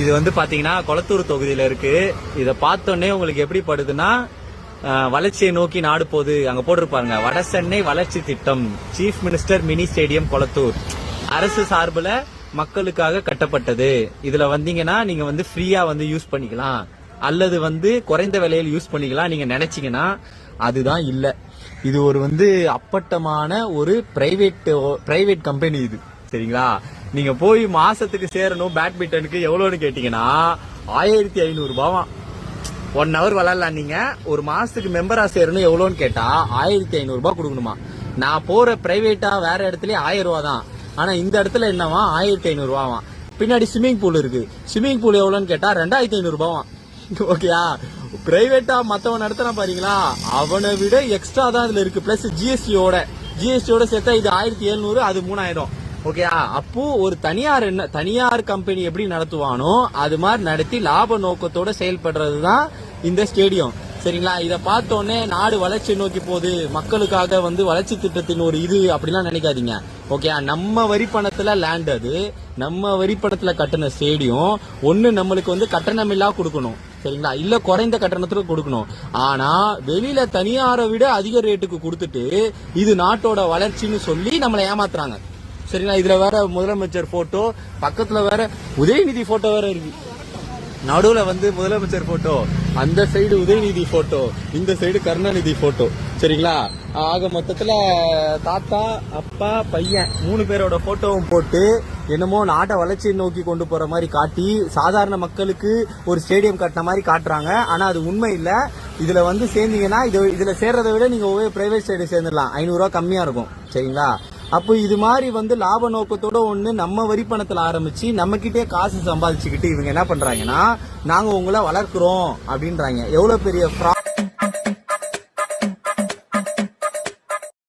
இது வந்து பாத்தீங்கன்னா கொளத்தூர் தொகுதியில இருக்கு. இதை பார்த்தோன்னே உங்களுக்கு எப்படி படுதுன்னா வளர்ச்சியை நோக்கி நாடு போகுது. அங்க போட்டிருப்பாருங்க. வட சென்னை வளர்ச்சி திட்டம். Chief minister mini stadium Kolathur. அரசு சார்பில் மக்களுக்காக கட்டப்பட்டது. இதுல வந்தீங்கன்னா நீங்க வந்து ஃப்ரீயா வந்து யூஸ் பண்ணிக்கலாம். அல்லது வந்து குறைந்த விலையில் யூஸ் பண்ணிக்கலாம். நீங்க நினைச்சீங்கன்னா அதுதான் இல்ல. இது ஒரு வந்து அப்பட்டமான ஒரு பிரைவேட் பிரைவேட் கம்பெனி இது. சரிங்களா? நீங்க போய் மாசத்துக்கு சேரணும் பேட்மிண்டனுக்கு எவ்வளவுன்னு கேட்டீங்கன்னா ஆயிரத்தி ஐநூறு ரூபாவாம் ஒன் ஹவர் விளாட்லாம் நீங்க? ஒரு மாசத்துக்கு மெம்பரா சேரணும் எவ்வளோன்னு கேட்டா ஆயிரத்தி ஐநூறு ரூபாய் கொடுக்கணுமா? நான் போற பிரைவேட்டா வேற இடத்துல ஆயிரம் ரூபா தான். ஆனா இந்த இடத்துல என்னவா? ஆயிரத்தி ஐநூறு ரூபாவாம் பின்னாடி ஸ்விம்மிங் பூல் இருக்கு. ஸ்விம்மிங் பூல் எவ்வளோன்னு கேட்டா ரெண்டாயிரத்தி ஐநூறு ரூபாவாம் ஓகேயா பிரைவேட்டா மத்தவன் நடத்துறான் பாருங்களா. அவனை விட எக்ஸ்ட்ரா தான் இதுல இருக்கு. பிளஸ் ஜிஎஸ்டியோட ஜிஎஸ்டியோட சேர்த்தா இது ஆயிரத்தி எழுநூறு அது மூணாயிரம். ஓகேயா அப்போ ஒரு தனியார் என்ன தனியார் கம்பெனி எப்படி நடத்துவானோ அது மாதிரி நடத்தி லாப நோக்கத்தோட செயல்படுறது தான் இந்த ஸ்டேடியம் சரிங்களா? இதை பார்த்தோன்னே நாடு வளர்ச்சி நோக்கி போகுது. மக்களுக்காக வந்து வளர்ச்சி திட்டத்தின் ஒரு இது அப்படிலாம் நினைக்காதீங்க. ஓகே நம்ம வரி பணத்துல லேண்ட் அது. நம்ம வரி பணத்துல கட்டின ஸ்டேடியம் ஒன்று நம்மளுக்கு வந்து கட்டணமில்லா கொடுக்கணும். சரிங்களா? இல்ல குறைந்த கட்டணத்துக்கு கொடுக்கணும். ஆனா வெளியில தனியாரை விட அதிக ரேட்டுக்கு கொடுத்துட்டு இது நாட்டோட வளர்ச்சின்னு சொல்லி நம்மளை ஏமாத்துறாங்க. சரிங்களா? இதுல வேற முதலமைச்சர் போட்டோ பக்கத்துல வேற உதயநிதி போட்டோ வேற இருக்கு. நடுவுல வந்து முதலமைச்சர் போட்டோ அந்த சைடு உதயநிதி போட்டோ இந்த சைடு கருணாநிதி போட்டோ சரிங்களா? ஆக மொத்தத்துல தாத்தா அப்பா பையன் மூணு பேரோட போட்டோவும் போட்டு என்னமோ நாட்டை வளர்ச்சியை நோக்கி கொண்டு போற மாதிரி காட்டி சாதாரண மக்களுக்கு ஒரு ஸ்டேடியம் கட்டின மாதிரி காட்டுறாங்க. ஆனா அது உண்மை இல்ல. இதுல வந்து சேர்ந்தீங்கன்னா இது இதுல சேர்றதை விட நீங்க ஒவ்வொரு பிரைவேட் ஸ்டேடியம் சேர்ந்துடலாம். ஐநூறு ரூபா கம்மியா இருக்கும். சரிங்களா? அப்போ இது மாதிரி வந்து லாப நோக்கத்தோட ஒண்ணு நம்ம வரி பணத்துல ஆரம்பிச்சு நம்ம கிட்டே காசு சம்பாதிச்சுக்கிட்டு இவங்க என்ன பண்றாங்கன்னா நாங்க உங்களை வளர்க்குறோம் அப்படின்றாங்க. எவ்வளவு பெரிய fraud.